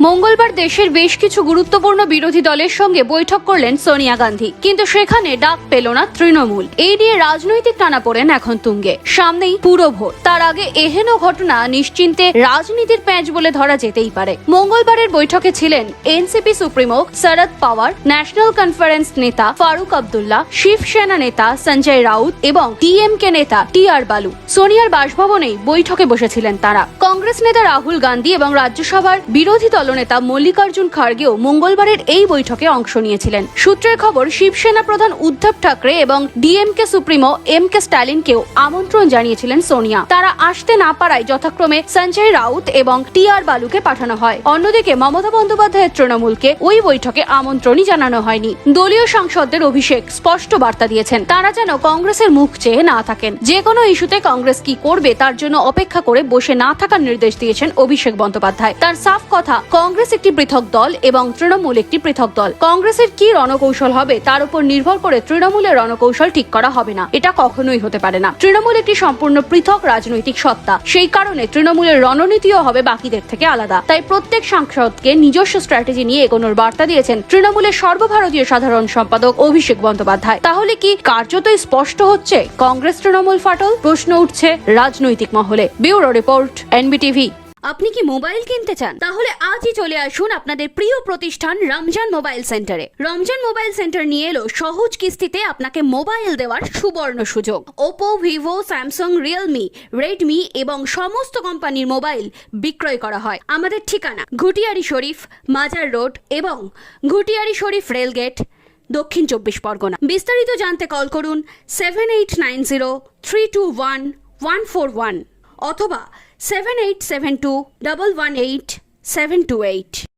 মঙ্গলবার দেশের বেশ কিছু গুরুত্বপূর্ণ বিরোধী দলের সঙ্গে বৈঠক করলেন সোনিয়া গান্ধী। কিন্তু সেখানে ডাক পেল না তৃণমূল। এই নিয়ে রাজনৈতিক টানাপোড়েন এখন তুঙ্গে। সামনেই পুরো ভোট। তার আগে এহেন ঘটনা নিশ্চিন্তে রাজনীতির প্যাঁচ বলে ধরা যেতেই পারে। মঙ্গলবারের বৈঠকে ছিলেন NCP supremo Sharad Pawar, National Conference নেতা ফারুক আবদুল্লাহ, শিবসেনা নেতা সঞ্জয় রাউত এবং ডিএমকে নেতা টি আর বালু। সোনিয়ার বাসভবনেই বৈঠকে বসেছিলেন তারা। কংগ্রেস নেতা রাহুল গান্ধী এবং রাজ্যসভার বিরোধী দলনেতা মল্লিকার্জুন খার্গেও মঙ্গলবারের এই বৈঠকে অংশ নিয়েছিলেন। সূত্রের খবর, শিবসেনা প্রধান উদ্ধব ঠাকরে এবং ডিএমকে সুপ্রিমো এম কে স্ট্যালিনকেও আমন্ত্রণ জানিয়েছিলেন সোনিয়া। তারা আসতে না পারায় যথাক্রমে সঞ্জয় রাউত এবং টি আর বালুকে পাঠানো হয়। অন্যদিকে মমতা বন্দ্যোপাধ্যায়ের তৃণমূলকে ওই বৈঠকে আমন্ত্রণই জানানো হয়নি। দলীয় সাংসদদের অভিষেক স্পষ্ট বার্তা দিয়েছেন। তারা যেন কংগ্রেসের মুখ চেয়ে না থাকেন। যে কোনো ইস্যুতে কংগ্রেস কি করবে তার জন্য অপেক্ষা করে বসে না থাকার নির্দেশ দিয়েছেন অভিষেক বন্দ্যোপাধ্যায়। তার সাফ কথা, কংগ্রেস একটি পৃথক দল এবং তৃণমূল একটি পৃথক দল। কংগ্রেসের কি রণকৌশল হবে, তার উপর নির্ভর করে তৃণমূলের রণকৌশল ঠিক করা হবে না। এটা কখনোই হতে পারে না। তৃণমূল একটি সম্পূর্ণ পৃথক রাজনৈতিক সত্তা। সেই কারণে তৃণমূলের রণনীতিও হবে বাকিদের থেকে আলাদা। তাই প্রত্যেক সাংসদকে নিজস্ব স্ট্র্যাটেজি নিয়ে এগোনোর বার্তা দিয়েছেন তৃণমূলের সর্বভারতীয় সাধারণ সম্পাদক অভিষেক বন্দ্যোপাধ্যায়। তাহলে কি কার্যতই স্পষ্ট হচ্ছে? কংগ্রেস তৃণমূল ফাটল? প্রশ্ন উঠছে রাজনৈতিক মহলে। ব্যুরো রিপোর্ট এনবিটিভি আপনি কি মোবাইল কিনতে চান? তাহলে আজই চলে আসুন আপনাদের প্রিয় প্রতিষ্ঠান রমজান মোবাইল সেন্টারে। রমজান মোবাইল সেন্টার নিয়ে এলো সহজ কিস্তিতে আপনাকে মোবাইল দেওয়ার সুবর্ণ সুযোগ। Oppo Vivo Samsung Realme Redmi এবং সমস্ত কোম্পানির মোবাইল বিক্রয় করা হয়। আমাদের ঠিকানা ঘুটিয়ারি শরীফ, মাজার রোড এবং ঘুটিয়ারি শরীফ রেলগেট, দক্ষিণ চব্বিশ পরগনা। বিস্তারিত জানতে কল করুন seven eight nine zero three two one one four one অথবা Seven eight seven two double one eight seven two eight.